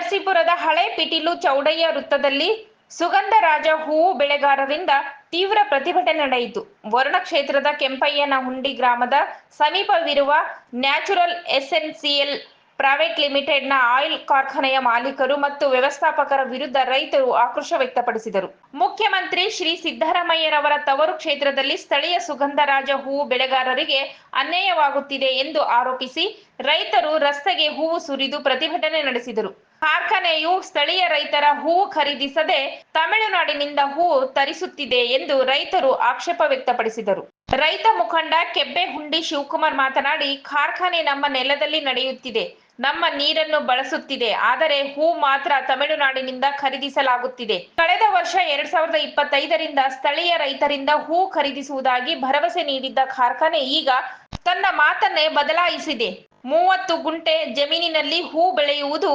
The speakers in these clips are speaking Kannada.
ನರಸೀಪುರದ ಹಳೆ ಪಿಟೀಲು ಚೌಡಯ್ಯ ವೃತ್ತದಲ್ಲಿ ಸುಗಂಧರಾಜ ಹೂವು ಬೆಳೆಗಾರರಿಂದ ತೀವ್ರ ಪ್ರತಿಭಟನೆ ನಡೆಯಿತು. ವರುಣ ಕ್ಷೇತ್ರದ ಕೆಂಪಯ್ಯನ ಹುಂಡಿ ಗ್ರಾಮದ ಸಮೀಪವಿರುವ ನ್ಯಾಚುರಲ್ ಎಸ್ಎನ್ಸಿಎಲ್ ಪ್ರೈವೇಟ್ ಲಿಮಿಟೆಡ್ನ ಆಯಿಲ್ ಕಾರ್ಖಾನೆಯ ಮಾಲೀಕರು ಮತ್ತು ವ್ಯವಸ್ಥಾಪಕರ ವಿರುದ್ಧ ರೈತರು ಆಕ್ರೋಶ ವ್ಯಕ್ತಪಡಿಸಿದರು. ಮುಖ್ಯಮಂತ್ರಿ ಶ್ರೀ ಸಿದ್ದರಾಮಯ್ಯರವರ ತವರು ಕ್ಷೇತ್ರದಲ್ಲಿ ಸ್ಥಳೀಯ ಸುಗಂಧರಾಜ ಹೂವು ಬೆಳೆಗಾರರಿಗೆ ಅನ್ಯಾಯವಾಗುತ್ತಿದೆ ಎಂದು ಆರೋಪಿಸಿ ರೈತರು ರಸ್ತೆಗೆ ಹೂವು ಸುರಿದು ಪ್ರತಿಭಟನೆ ನಡೆಸಿದರು. ಕಾರ್ಖಾನೆಯು ಸ್ಥಳೀಯ ರೈತರ ಹೂವು ಖರೀದಿಸದೆ ತಮಿಳುನಾಡಿನಿಂದ ಹೂವು ತರಿಸುತ್ತಿದೆ ಎಂದು ರೈತರು ಆಕ್ಷೇಪ ವ್ಯಕ್ತಪಡಿಸಿದರು. ರೈತ ಮುಖಂಡ ಕೆಬ್ಬೆ ಹುಂಡಿ ಶಿವಕುಮಾರ್ ಮಾತನಾಡಿ, ಕಾರ್ಖಾನೆ ನಮ್ಮ ನೆಲದಲ್ಲಿ ನಡೆಯುತ್ತಿದೆ. ನಮ್ಮ ನೀರನ್ನು ಬಳಸುತ್ತಿದೆ. ಆದರೆ ಹೂ ಮಾತ್ರ ತಮಿಳುನಾಡಿನಿಂದ ಖರೀದಿಸಲಾಗುತ್ತಿದೆ. ಕಳೆದ ವರ್ಷ ಎರಡ್ ಸಾವಿರದ ಇಪ್ಪತ್ತೈದರಿಂದ ಸ್ಥಳೀಯ ರೈತರಿಂದ ಹೂ ಖರೀದಿಸುವುದಾಗಿ ಭರವಸೆ ನೀಡಿದ್ದ ಕಾರ್ಖಾನೆ ಈಗ ತನ್ನ ಮಾತನ್ನೇ ಬದಲಾಯಿಸಿದೆ. ಮೂವತ್ತು ಗುಂಟೆ ಜಮೀನಿನಲ್ಲಿ ಹೂ ಬೆಳೆಯುವುದು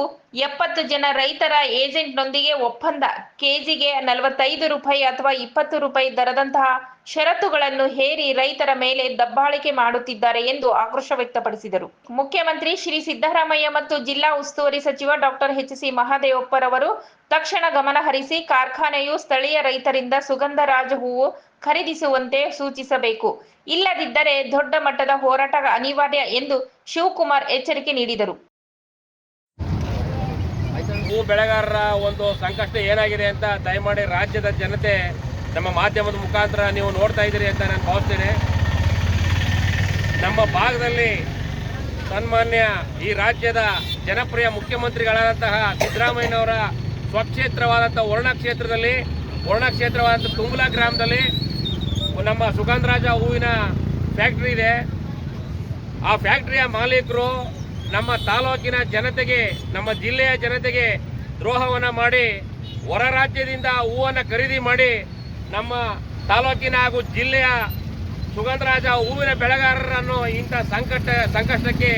ಎಪ್ಪತ್ತು ಜನ ರೈತರ ಏಜೆಂಟ್ನೊಂದಿಗೆ ಒಪ್ಪಂದ. ಕೆಜಿಗೆ ನಲವತ್ತೈದು ರೂಪಾಯಿ ಅಥವಾ ಇಪ್ಪತ್ತು ರೂಪಾಯಿ ದರದಂತಹ ಷರತ್ತುಗಳನ್ನು ಹೇರಿ ರೈತರ ಮೇಲೆ ದಬ್ಬಾಳಿಕೆ ಮಾಡುತ್ತಿದ್ದಾರೆ ಎಂದು ಆಕ್ರೋಶ ವ್ಯಕ್ತಪಡಿಸಿದರು. ಮುಖ್ಯಮಂತ್ರಿ ಶ್ರೀ ಸಿದ್ದರಾಮಯ್ಯ ಮತ್ತು ಜಿಲ್ಲಾ ಉಸ್ತುವಾರಿ ಸಚಿವ ಡಾಕ್ಟರ್ ಎಚ್ ಸಿ ಮಹದೇವಪ್ಪರವರು ತಕ್ಷಣ ಗಮನಹರಿಸಿ ಕಾರ್ಖಾನೆಯು ಸ್ಥಳೀಯ ರೈತರಿಂದ ಸುಗಂಧರಾಜ ಹೂವು ಖರೀದಿಸುವಂತೆ ಸೂಚಿಸಬೇಕು. ಇಲ್ಲದಿದ್ದರೆ ದೊಡ್ಡ ಮಟ್ಟದ ಹೋರಾಟ ಅನಿವಾರ್ಯ ಎಂದು ಶಿವಕುಮಾರ್ ಎಚ್ಚರಿಕೆ ನೀಡಿದರು. ಹೂ ಬೆಳೆಗಾರರ ಒಂದು ಸಂಕಷ್ಟ ಏನಾಗಿದೆ ಅಂತ ದಯಮಾಡಿ ರಾಜ್ಯದ ಜನತೆ ನಮ್ಮ ಮಾಧ್ಯಮದ ಮುಖಾಂತರ ನೀವು ನೋಡ್ತಾ ಇದ್ದೀರಿ ಅಂತ ನಾನು ಭಾವಿಸ್ತೇನೆ. ನಮ್ಮ ಭಾಗದಲ್ಲಿ ಸನ್ಮಾನ್ಯ ಈ ರಾಜ್ಯದ ಜನಪ್ರಿಯ ಮುಖ್ಯಮಂತ್ರಿಗಳಾದಂತಹ ಸಿದ್ದರಾಮಯ್ಯನವರ ಸ್ವಕ್ಷೇತ್ರವಾದಂಥ ವರ್ಣ ಕ್ಷೇತ್ರದಲ್ಲಿ, ವರ್ಣ ಕ್ಷೇತ್ರವಾದಂಥ ತುಂಗುಲಾ ಗ್ರಾಮದಲ್ಲಿ ನಮ್ಮ ಸುಗಂಧರಾಜ ಹೂವಿನ ಫ್ಯಾಕ್ಟ್ರಿ ಇದೆ. ಆ ಫ್ಯಾಕ್ಟ್ರಿಯ ಮಾಲೀಕರು ನಮ್ಮ ತಾಲೂಕಿನ ಜನತೆಗೆ, ನಮ್ಮ ಜಿಲ್ಲೆಯ ಜನತೆಗೆ ದ್ರೋಹವನ್ನು ಮಾಡಿ, ಹೊರ ರಾಜ್ಯದಿಂದ ಹೂವನ್ನು ಖರೀದಿ ಮಾಡಿ, ನಮ್ಮ ತಾಲೂಕಿನ ಹಾಗೂ ಜಿಲ್ಲೆಯ ಸುಗಂಧರಾಜ ಹೂವಿನ ಬೆಳೆಗಾರರನ್ನು ಇಂಥ ಸಂಕಟ ಸಂಕಷ್ಟಕ್ಕೆ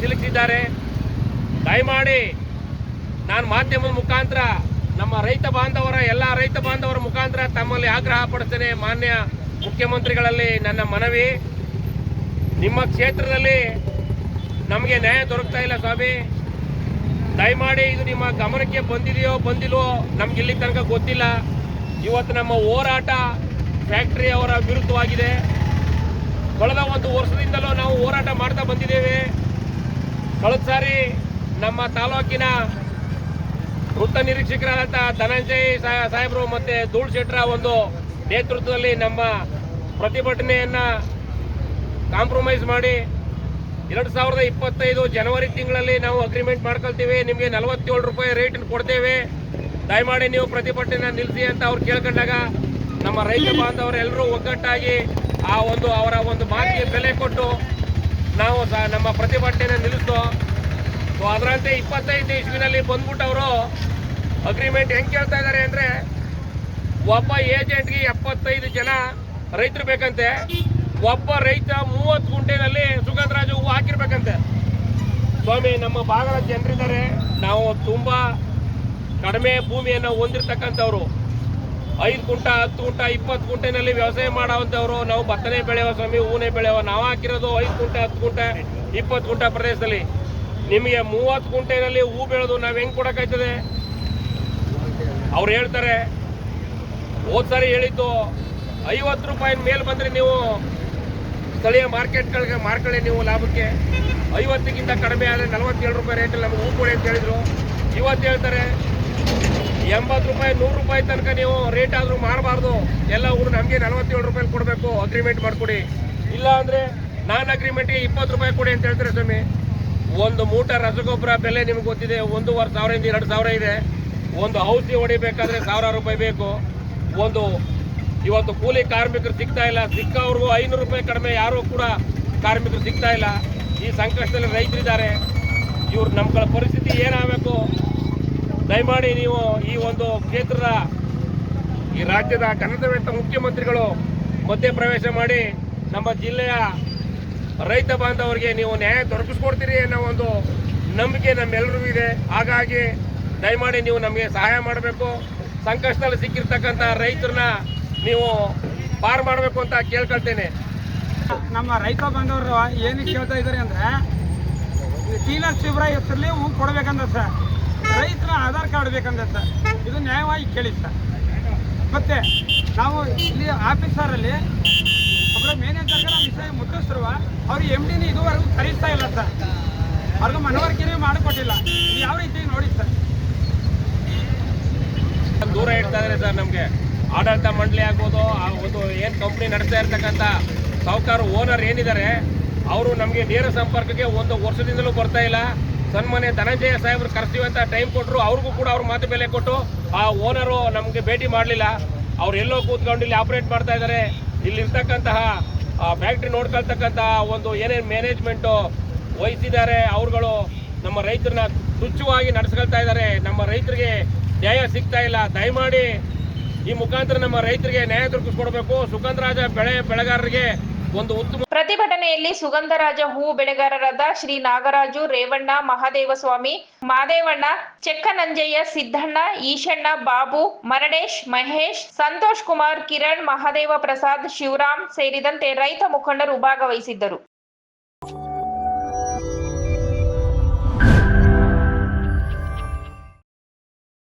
ಸಿಲುಕಿಸಿದ್ದಾರೆ ದಯಮಾಡಿ ನಾನು ಮಾಧ್ಯಮದ ಮುಖಾಂತರ ನಮ್ಮ ರೈತ ಬಾಂಧವರ, ಎಲ್ಲ ರೈತ ಬಾಂಧವರ ಮುಖಾಂತರ ತಮ್ಮಲ್ಲಿ ಆಗ್ರಹ ಪಡ್ತೇನೆ ಮಾನ್ಯ ಮುಖ್ಯಮಂತ್ರಿಗಳಲ್ಲಿ ನನ್ನ ಮನವಿ. ನಿಮ್ಮ ಕ್ಷೇತ್ರದಲ್ಲಿ ನಮಗೆ ನ್ಯಾಯ ದೊರಕ್ತಾ ಇಲ್ಲ ಸ್ವಾಮಿ. ದಯಮಾಡಿ ಇದು ನಿಮ್ಮ ಗಮನಕ್ಕೆ ಬಂದಿದೆಯೋ ಬಂದಿಲ್ವೋ ನಮ್ಗೆ ಇಲ್ಲಿ ತನಕ ಗೊತ್ತಿಲ್ಲ. ಇವತ್ತು ನಮ್ಮ ಹೋರಾಟ ಫ್ಯಾಕ್ಟರಿ ಅವರ ವಿರುದ್ಧವಾಗಿದೆ. ಕಳೆದ ಒಂದು ವರ್ಷದಿಂದಲೂ ನಾವು ಹೋರಾಟ ಮಾಡ್ತಾ ಬಂದಿದ್ದೇವೆ. ಕಳೆದ ಸಾರಿ ನಮ್ಮ ತಾಲೂಕಿನ ವೃತ್ತ ನಿರೀಕ್ಷಕರಾದಂಥ ಧನಂಜಯ್ ಸಾಹೇಬರು ಮತ್ತು ಧೂಳ್ ಶೆಟ್ರ ಒಂದು ನೇತೃತ್ವದಲ್ಲಿ ನಮ್ಮ ಪ್ರತಿಭಟನೆಯನ್ನು ಕಾಂಪ್ರಮೈಸ್ ಮಾಡಿ ಎರಡು ಸಾವಿರದ ಇಪ್ಪತ್ತೈದು ಜನವರಿ ತಿಂಗಳಲ್ಲಿ ನಾವು ಅಗ್ರಿಮೆಂಟ್ ಮಾಡ್ಕೊಳ್ತೀವಿ, ನಿಮಗೆ ನಲವತ್ತೇಳು ರೂಪಾಯಿ ರೇಟ್ ಕೊಡ್ತೇವೆ. ದಯಮಾಡಿ ನೀವು ಪ್ರತಿಭಟನೆ ನಿಲ್ಲಿಸಿ ಅಂತ ಅವ್ರು ಕೇಳ್ಕೊಂಡಾಗ ನಮ್ಮ ರೈತ ಬಾಂಧವರೆಲ್ಲರೂ ಒಗ್ಗಟ್ಟಾಗಿ ಆ ಒಂದು ಅವರ ಒಂದು ಮಾತಿಗೆ ಬೆಲೆ ಕೊಟ್ಟು ನಾವು ನಮ್ಮ ಪ್ರತಿಭಟನೆ ನಿಲ್ಲಿಸ್ತೋ ಸೊ ಅದರಂತೆ ಇಪ್ಪತ್ತೈದು ಇಸ್ವಿನಲ್ಲಿ ಬಂದ್ಬಿಟ್ಟು ಅವರು ಅಗ್ರಿಮೆಂಟ್ ಹೆಂಗೆ ಕೇಳ್ತಾ ಇದ್ದಾರೆ ಅಂದರೆ ಒಬ್ಬ ಏಜೆಂಟ್ಗೆ ಎಪ್ಪತ್ತೈದು ಜನ ರೈತರು ಬೇಕಂತೆ. ಒಬ್ಬ ರೈತ ಮೂವತ್ತು ಗುಂಟೆನಲ್ಲಿ ಸುಗಂಧರಾಜ ಹೂವು ಹಾಕಿರ್ಬೇಕಂತೆ. ಸ್ವಾಮಿ, ನಮ್ಮ ಭಾಗದ ಜನರಿದ್ದಾರೆ. ನಾವು ತುಂಬ ಕಡಿಮೆ ಭೂಮಿಯನ್ನು ಹೊಂದಿರತಕ್ಕಂಥವ್ರು. ಐದು ಗುಂಟ, ಹತ್ತು ಗುಂಟ, ಇಪ್ಪತ್ತು ಗುಂಟೆನಲ್ಲಿ ವ್ಯವಸಾಯ ಮಾಡೋವಂಥವ್ರು. ನಾವು ಭತ್ತನೇ ಬೆಳೆಯೋ ಸ್ವಾಮಿ ಹೂನೇ ಬೆಳೆಯೋ. ನಾವು ಹಾಕಿರೋದು ಐದು ಗುಂಟ, ಹತ್ತು ಗುಂಟ, ಇಪ್ಪತ್ತು ಗುಂಟ ಪ್ರದೇಶದಲ್ಲಿ. ನಿಮಗೆ ಮೂವತ್ತು ಗುಂಟೆನಲ್ಲಿ ಹೂ ಬೆಳೆದು ನಾವು ಹೆಂಗೆ ಕೊಡೋಕ್ಕಾಯ್ತದೆ? ಅವ್ರು ಹೇಳ್ತಾರೆ ಹೋದ್ ಸಾರಿ ಹೇಳಿದ್ದು ಐವತ್ತು ರೂಪಾಯಿ ಮೇಲೆ ಬಂದರೆ ನೀವು ಸ್ಥಳೀಯ ಮಾರ್ಕೆಟ್ಗಳಿಗೆ ಮಾರ್ಕೊಳ್ಳಿ ನೀವು ಲಾಭಕ್ಕೆ. ಐವತ್ತಕ್ಕಿಂತ ಕಡಿಮೆ ಆದರೆ ನಲವತ್ತೇಳು ರೂಪಾಯಿ ರೇಟಲ್ಲಿ ನಮ್ಗೆ ಹೂ ಕೊಡಿ ಅಂತ ಹೇಳಿದ್ರು. ಇವತ್ತು ಹೇಳ್ತಾರೆ, ಎಂಬತ್ತು ರೂಪಾಯಿ, ನೂರು ರೂಪಾಯಿ ತನಕ ನೀವು ರೇಟ್ ಆದರೂ ಮಾರಬಾರ್ದು. ಎಲ್ಲ ಊರು ನಮಗೆ ನಲವತ್ತೇಳು ರೂಪಾಯಿ ಕೊಡಬೇಕು ಅಗ್ರಿಮೆಂಟ್ ಮಾಡಿಕೊಡಿ. ಇಲ್ಲ ಅಂದರೆ ನಾನ್ ಅಗ್ರಿಮೆಂಟ್ಗೆ ಇಪ್ಪತ್ತು ರೂಪಾಯಿ ಕೊಡಿ ಅಂತ ಹೇಳ್ತಾರೆ ಸ್ವಾಮಿ. ಒಂದು ಮೂಟ ರಸಗೊಬ್ಬರ ಬೆಲೆ ನಿಮ್ಗೆ ಗೊತ್ತಿದೆ ಒಂದೂವರೆ ಸಾವಿರದಿಂದ ಎರಡು ಸಾವಿರ ಇದೆ. ಒಂದು ಔಷಧಿ ಹೊಡಿಬೇಕಾದ್ರೆ ಸಾವಿರಾರು ರೂಪಾಯಿ ಬೇಕು. ಒಂದು ಇವತ್ತು ಕೂಲಿ ಕಾರ್ಮಿಕರು ಸಿಗ್ತಾ ಇಲ್ಲ. ಸಿಕ್ಕವ್ರಿಗೂ ಐನೂರು ರೂಪಾಯಿ ಕಡಿಮೆ, ಯಾರೂ ಕೂಡ ಕಾರ್ಮಿಕರು ಸಿಗ್ತಾ ಇಲ್ಲ. ಈ ಸಂಕಷ್ಟದಲ್ಲಿ ರೈತರಿದ್ದಾರೆ. ಇವ್ರು ನಮ್ಗಳ ಪರಿಸ್ಥಿತಿ ಏನಾಗಬೇಕು? ದಯಮಾಡಿ ನೀವು ಈ ಒಂದು ಕ್ಷೇತ್ರದ ಈ ರಾಜ್ಯದ ಕನ್ನಡವೆತ್ತ ಮುಖ್ಯಮಂತ್ರಿಗಳು ಮಧ್ಯಪ್ರವೇಶ ಮಾಡಿ ನಮ್ಮ ಜಿಲ್ಲೆಯ ರೈತ ಬಾಂಧವರಿಗೆ ನೀವು ನ್ಯಾಯ ದೊರಕಿಸ್ಕೊಡ್ತೀರಿ ಅನ್ನೋ ಒಂದು ನಂಬಿಕೆ ನಮ್ಮೆಲ್ಲರಿಗೂ ಇದೆ. ಹಾಗಾಗಿ ದಯಮಾಡಿ ನೀವು ನಮಗೆ ಸಹಾಯ ಮಾಡಬೇಕು. ಸಂಕಷ್ಟದಲ್ಲಿ ಸಿಕ್ಕಿರ್ತಕ್ಕಂಥ ರೈತರನ್ನ ನೀವು ಪಾರ್ ಮಾಡಬೇಕು ಅಂತ ಕೇಳ್ಕೊಳ್ತೇನೆ. ನಮ್ಮ ರೈತ ಬಂದವರು ಏನಕ್ಕೆ ಕೇಳ್ತಾ ಇದ್ದಾರೆ ಅಂದ್ರೆ ಟೀಲರ್ ಶಿವರ ಹೆಸರಲ್ಲಿ ಹೂ ಕೊಡ್ಬೇಕಂದ ಸರ್. ರೈತರ ಆಧಾರ್ ಕಾರ್ಡ್ ಬೇಕಂದ ಸರ್. ಇದು ನ್ಯಾಯವಾಗಿ ಕೇಳಿ ಸರ್. ಮತ್ತೆ ನಾವು ಇಲ್ಲಿ ಆಫೀಸರಲ್ಲಿ ಒಬ್ಬರ ಮ್ಯಾನೇಜರ್ ನಾವು ವಿಷಯ ಮುಟ್ಟಿಸಿರುವ ಅವ್ರು ಎಂ ಡಿನ ಇದುವರೆಗೂ ಕರೀತಾ ಇಲ್ಲ ಸರ್. ಅವ್ರಿಗೂ ಮನವರಿಕೆ ಮಾಡಿಕೊಟ್ಟಿಲ್ಲ. ಯಾವ ರೀತಿ ನೋಡಿ ಸರ್. ದೂರ ಇಡ್ತಾ ಇದ್ದಾರೆ ಸರ್ ನಮಗೆ. ಆಡಳಿತ ಮಂಡಳಿ ಆಗ್ಬೋದು, ಆ ಒಂದು ಏನು ಕಂಪ್ನಿ ನಡೆಸ್ತಾ ಇರ್ತಕ್ಕಂಥ ಸಾಹುಕಾರ ಓನರ್ ಏನಿದ್ದಾರೆ, ಅವರು ನಮಗೆ ನೇರ ಸಂಪರ್ಕಕ್ಕೆ ಒಂದು ವರ್ಷದಿಂದಲೂ ಬರ್ತಾ ಇಲ್ಲ. ಸನ್ಮಾನ್ಯ ಧನಂಜಯ ಸಾಹೇಬ್ರು ಕರೆಸ್ತೀವಿ ಅಂತ ಟೈಮ್ ಕೊಟ್ಟರು ಅವ್ರಿಗೂ ಕೂಡ ಅವ್ರ ಮಾತು ಬೆಲೆ ಕೊಟ್ಟು ಆ ಓನರು ನಮಗೆ ಭೇಟಿ ಮಾಡಲಿಲ್ಲ. ಅವ್ರು ಎಲ್ಲೋ ಕೂತ್ಕೊಂಡು ಇಲ್ಲಿ ಆಪರೇಟ್ ಮಾಡ್ತಾ ಇದ್ದಾರೆ. ಇಲ್ಲಿರ್ತಕ್ಕಂತಹ ಫ್ಯಾಕ್ಟ್ರಿ ನೋಡ್ಕೊಳ್ತಕ್ಕಂತಹ ಒಂದು ಏನೇನು ಮ್ಯಾನೇಜ್ಮೆಂಟು ವಹಿಸಿದ್ದಾರೆ, ಅವ್ರುಗಳು ನಮ್ಮ ರೈತರನ್ನ ತುಚ್ಛವಾಗಿ ನಡೆಸ್ಕೊಳ್ತಾ ಇದ್ದಾರೆ. ನಮ್ಮ ರೈತರಿಗೆ ನ್ಯಾಯ ಸಿಗ್ತಾ ಇಲ್ಲ. ದಯಮಾಡಿ ಈ ಮುಖಾಂತರ ನಮ್ಮ ರೈತರಿಗೆ ನ್ಯಾಯ ದೊರಕಿಸ್ಕೊಡ್ಬೇಕು. ಸುಗಂಧರಾಜ ಬೆಳೆ ಬೆಳೆಗಾರರಿಗೆ ಒಂದು ಉತ್ತಮ ಪ್ರತಿಭಟನೆಯಲ್ಲಿ ಸುಗಂಧರಾಜ ಹೂ ಬೆಳೆಗಾರರಾದ ಶ್ರೀ ನಾಗರಾಜು, ರೇವಣ್ಣ, ಮಹಾದೇವಸ್ವಾಮಿ, ಮಾದೇವಣ್ಣ, ಚೆಕ್ಕನಂಜಯ್ಯ, ಸಿದ್ದಣ್ಣ, ಈಶಣ್ಣ, ಬಾಬು, ಮರಡೇಶ್, ಮಹೇಶ್, ಸಂತೋಷ್ ಕುಮಾರ್, ಕಿರಣ್, ಮಹಾದೇವ ಪ್ರಸಾದ್, ಶಿವರಾಮ್ ಸೇರಿದಂತೆ ರೈತ ಮುಖಂಡರು ಭಾಗವಹಿಸಿದ್ದರು.